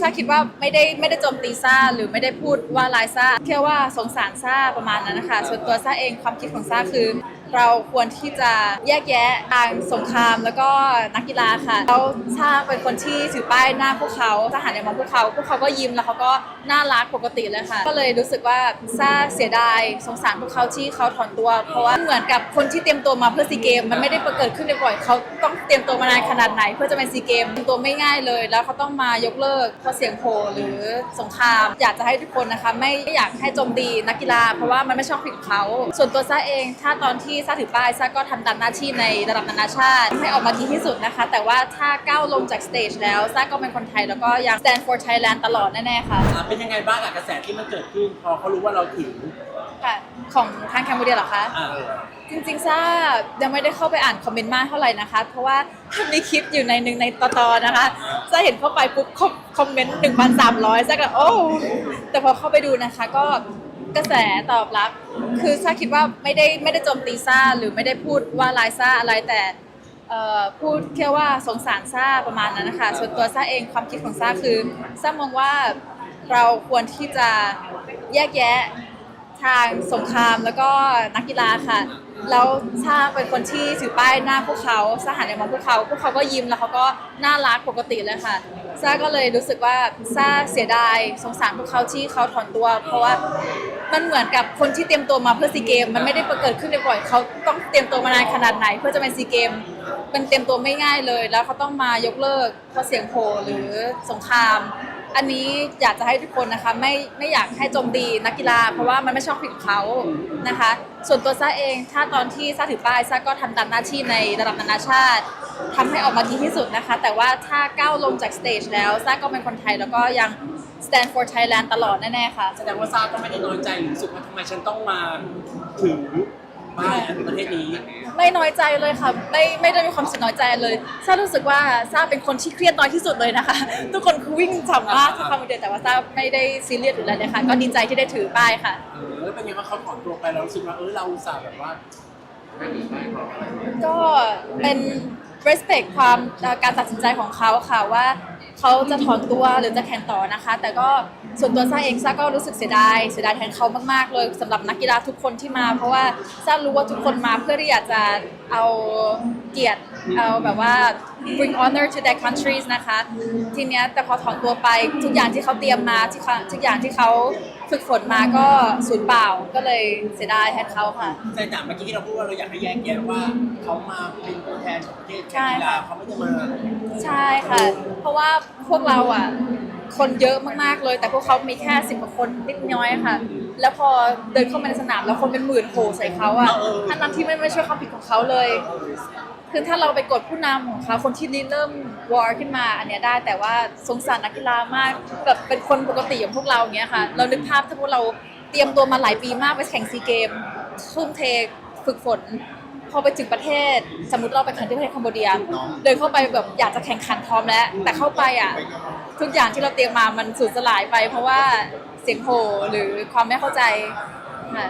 ซ่าคิดว่าไม่ได้ไม่ได้โจมตีซ่าหรือไม่ได้พูดว่าร้ายซ่าแค่ว่าสงสารซ่าประมาณนั้นนะคะส่วนตัวซ่าเองความคิดของซ่าคือ เราควรที่จะแยกแยะทางสงครามแล้วก็นักกีฬาค่ะแล้วซ่าเป็นคนที่ถือป้ายหน้าพวกเขาทหารในมองพวกเขา พวกเขาก็ยิ้มแล้วเขาก็น่ารักปกติเลยค่ะ ก็เลยรู้สึกว่าซ่าเสียดายสงสารพวกเขาที่เขาถอนตัว เพราะว่าเหมือนกับคนที่เตรียมตัวมาเพื่อซีเกมมันไม่ได้เกิดขึ้นบ่อยๆเขาต้องเตรียมตัวมานานขนาดไหน เพื่อจะเป็นซีเกมเตรียมตัวไม่ง่ายเลย แล้วเขาต้องมายกเลิกราะเสียงโหหรือสงคราม อยากจะให้ทุกคนนะคะไม่ไม่อยากให้โจมตีนักกีฬา เพราะว่ามันไม่ชอบผิดของเขา ส่วนตัวซ่าเอง ถ้าตอนที่ซ่าถือป้ายซ่าก็ทำตามหน้าที่ในระดับนานาชาติ ให้ออกมาดีที่สุดนะคะ แต่ว่าถ้าก้าวลงจากสเตจแล้วซ่าก็เป็นคนไทยแล้วก็ยัง stand for Thailand ตลอดแน่ๆค่ะ อะเป็นยังไงบ้างกับกระแสที่มันเกิดขึ้น พอเขารู้ว่าเราถึงค่ะ ของทางแคมบูเดียเหรอคะ อ่า จริงๆซ่ายังไม่ได้เข้าไปอ่านคอมเมนต์มากเท่าไหร่นะคะ เพราะว่ามีคลิปอยู่ในหนึ่งในตอตอนะคะซ่าเห็นเข้าไปปุ๊บคอมคอมเมนต์หนึ่งพันสามร้อยซ่าก็โอ้แต่พอเข้าไปดูนะคะ ก็กระแสตอบรับ คือซ่าคิดว่าไม่ได้ไม่ได้โจมตีซ่าหรือไม่ได้พูดว่าร้ายซ่าอะไรแต่พูดแค่ว่าสงสารซ่าประมาณนั้นนะคะ ส่วนตัวซ่าเองความคิดของซ่าคือซ่ามองว่าเราควรที่จะแยกแยะ ทางสงครามแล้วก็นักกีฬาค่ะ แล้วซาเป็นคนที่ถือป้ายหน้าพวกเขาซ่าหันมองพวกเขา พวกเขาก็ยิ้มแล้วเขาก็น่ารักปกติเลยค่ะซาก็เลยรู้สึกว่าซาเสียดายสงสารพวกเขาที่เขาถอนตัว เพราะว่ามันเหมือนกับคนที่เตรียมตัวมาเพื่อซีเกม มันไม่ได้เกิดขึ้นบ่อยๆเขาต้องเตรียมตัวมานานขนาดไหน เพื่อจะเป็นซีเกมมันเตรียมตัวไม่ง่ายเลย แล้วเขาต้องมายกเลิกเพราะเสียงโหหรือสงคราม อันนี้อยากจะให้ทุกคนนะคะไม่ไม่อยากให้โจมตีนักกีฬา เพราะว่ามันไม่ชอบผิดของเขานะคะ ส่วนตัวซ่าเองถ้าตอนที่ซ่าถือป้ายซ่าก็ทำตามหน้าที่ในระดับนานาชาติทำให้ออกมาดีที่สุดนะคะ แต่ว่าถ้าก้าวลงจากสเตจแล้วซ่าก็เป็นคนไทยแล้วก็ยัง stand for Thailand ตลอดแน่ๆค่ะ แสดงว่าซาก็ไม่ได้น้อยใจหรือรู้สึกว่าทำไมฉันต้องมาถือ ป้ายอันประเทศนี้ ไม่น้อยใจเลยค่ะ ไม่ไม่ได้มีความรู้สึกน้อยใจเลยซ่ารู้สึกว่าซ่าเป็นคนที่เครียดน้อยที่สุดเลยนะคะ ทุกคนคือวิ่งฉ่ำมากทุกคำเดียวแต่ว่าซ่าไม่ได้ซีเรียสหรืออะไรเลยค่ะก็ดีใจที่ได้ถือป้ายค่ะ เออแล้วเป็นยังไงว่าเขาถอนตัวไปเรารู้สึกว่าเออเราอุตส่าห์แบบว่า ก็เป็น respect ความการตัดสินใจของเขาค่ะว่าเขาจะถอนตัวหรือจะแข่งต่อนะคะ แต่ก็ส่วนตัวซ่าเองซ่าก็รู้สึกเสียดายเสียดายแทนเขามากๆเลยสำหรับนักกีฬาทุกคนที่มา เพราะว่าซ่ารู้ว่าทุกคนมาเพื่อที่อยากจะเอาเกียรติเอาแบบว่า bring honor to their countries นะคะ ทีเนี้ยแต่พอถอนตัวไปทุกอย่างที่เขาเตรียมมาที่เขาทุกอย่างที่เขาฝึกฝนมาก็สูญเปล่าก็เลยเสียดายแทนเขาค่ะแต่จากเมื่อกี้ที่เราพูดว่าเราอยากให้แยกแยะว่าเขามาเป็นตัวแทนของประเทศใช่แข่งกีฬาค่ะเขาไม่ได้มา ใช่ค่ะ เพราะว่าพวกเราอะ คนเยอะมากๆเลย แต่พวกเขามีแค่สิบกว่าคนนิดน้อยค่ะ แล้วพอเดินเข้ามาในสนามแล้วคนเป็นหมื่นโหใส่เขาอะทั้งนั้นที่ไม่ไม่ใช่ความผิดของเขาเลย คือถ้าเราไปกดผู้นำของเขาคนที่ริเริ่มวอร์ขึ้นมาอันเนี้ยได้แต่ว่าสงสารนักกีฬามากแบบเป็นคนปกติอย่างพวกเราอย่างเงี้ยค่ะ เรานึกภาพถ้าพวกเราเตรียมตัวมาหลายปีมากไปแข่งซีเกมทุ่มเทฝึกฝน พอไปถึงประเทศสมมติเราไปแข่งที่ประเทศคัมโบเดีย เดินเข้าไปแบบอยากจะแข่งขันพร้อมแล้ว แต่เข้าไปอะทุกอย่างที่เราเตรียมมามันสูญสลายไป เพราะว่าเสียงโห่หรือความไม่เข้าใจค่ะ